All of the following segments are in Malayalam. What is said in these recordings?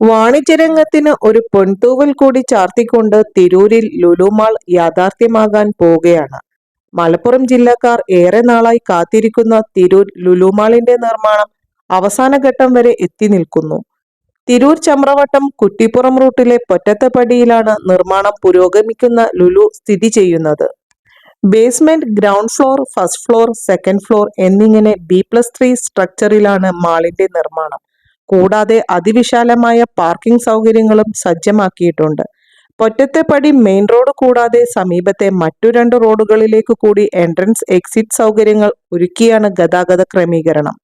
വാണിജ്യരംഗത്തിന് ഒരു പൊൻതൂവൽ കൂടി ചാർത്തിക്കൊണ്ട് തിരൂരിൽ ലുലുമാൾ യാഥാർത്ഥ്യമാകാൻ പോവുകയാണ്. മലപ്പുറം ജില്ലക്കാർ ഏറെ നാളായി കാത്തിരിക്കുന്ന തിരൂർ ലുലുമാളിന്റെ നിർമ്മാണം അവസാന ഘട്ടം വരെ എത്തി നിൽക്കുന്നു. തിരൂർ ചമ്രവട്ടം കുറ്റിപ്പുറം റൂട്ടിലെ പൊറ്റത്തപ്പടിയിലാണ് നിർമ്മാണം പുരോഗമിക്കുന്ന ലുലു സ്ഥിതി ചെയ്യുന്നത്. Basement ground floor first floor second floor എന്നിങ്ങനെ ബി പ്ലസ് ത്രീ സ്ട്രക്ചറിലാണ് മാളിന്റെ നിർമ്മാണം. കൂടാതെ അതിവിശാലമായ പാർക്കിംഗ് സൗകര്യങ്ങളും സജ്ജമാക്കിയിട്ടുണ്ട്. പൊറ്റത്തെപ്പടി മെയിൻ റോഡ് കൂടാതെ സമീപത്തെ മറ്റു രണ്ട് റോഡുകളിലേക്ക് കൂടി എൻട്രൻസ് എക്സിറ്റ് സൗകര്യങ്ങൾ ഒരുക്കിയാണ് ഗതാഗത ക്രമീകരണം.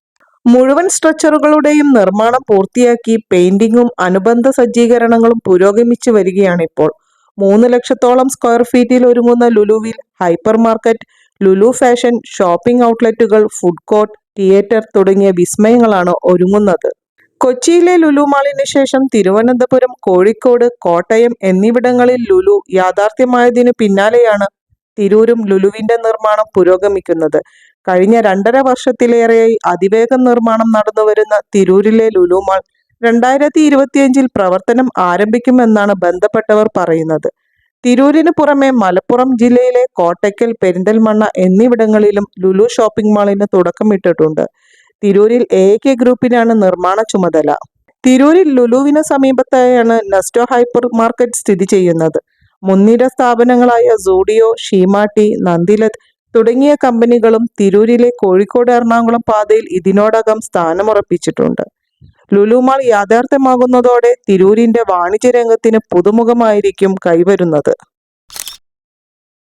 മുഴുവൻ സ്ട്രക്ചറുകളുടെയും നിർമ്മാണം പൂർത്തിയാക്കി പെയിന്റിങ്ങും അനുബന്ധ സജ്ജീകരണങ്ങളും പുരോഗമിച്ചു വരികയാണിപ്പോൾ. മൂന്ന് ലക്ഷത്തോളം സ്ക്വയർ ഫീറ്റിൽ ഒരുങ്ങുന്ന ലുലുവിൽ hyper market Lulu fashion shopping ഔട്ട്ലെറ്റുകൾ ഫുഡ് കോർട്ട് തിയേറ്റർ തുടങ്ങിയ വിസ്മയങ്ങളാണ് ഒരുങ്ങുന്നത്. കൊച്ചിയിലെ ലുലു മാളിന് ശേഷം തിരുവനന്തപുരം കോഴിക്കോട് കോട്ടയം എന്നിവിടങ്ങളിൽ ലുലു യാഥാർത്ഥ്യമായതിനു പിന്നാലെയാണ് തിരൂരും ലുലുവിന്റെ നിർമ്മാണം പുരോഗമിക്കുന്നത്. കഴിഞ്ഞ രണ്ടര വർഷത്തിലേറെയായി അതിവേഗം നിർമ്മാണം നടന്നുവരുന്ന തിരൂരിലെ ലുലു മാൾ രണ്ടായിരത്തി ഇരുപത്തിയഞ്ചിൽ പ്രവർത്തനം ആരംഭിക്കുമെന്നാണ് ബന്ധപ്പെട്ടവർ പറയുന്നത്. തിരൂരിന് പുറമെ മലപ്പുറം ജില്ലയിലെ കോട്ടയ്ക്കൽ പെരിന്തൽമണ്ണ എന്നിവിടങ്ങളിലും ലുലു ഷോപ്പിംഗ് മാളിന് തുടക്കമിട്ടിട്ടുണ്ട്. തിരൂരിൽ എ കെ ഗ്രൂപ്പിനാണ് നിർമ്മാണ ചുമതല. തിരൂരിൽ ലുലുവിന് സമീപത്തായാണ് നെസ്റ്റോ ഹൈപ്പർ മാർക്കറ്റ് സ്ഥിതി ചെയ്യുന്നത്. മുൻനിര സ്ഥാപനങ്ങളായ സൂഡിയോ ഷീമാട്ടി നന്ദിലത് തുടങ്ങിയ കമ്പനികളും തിരൂരിലെ കോഴിക്കോട് എറണാകുളം പാതയിൽ ഇതിനോടകം സ്ഥാനമുറപ്പിച്ചിട്ടുണ്ട്. ലുലുമാൾ യാഥാർത്ഥ്യമാകുന്നതോടെ തിരൂരിന്റെ വാണിജ്യ രംഗത്തിന് പുതുമുഖമായിരിക്കും കൈവരുന്നത്.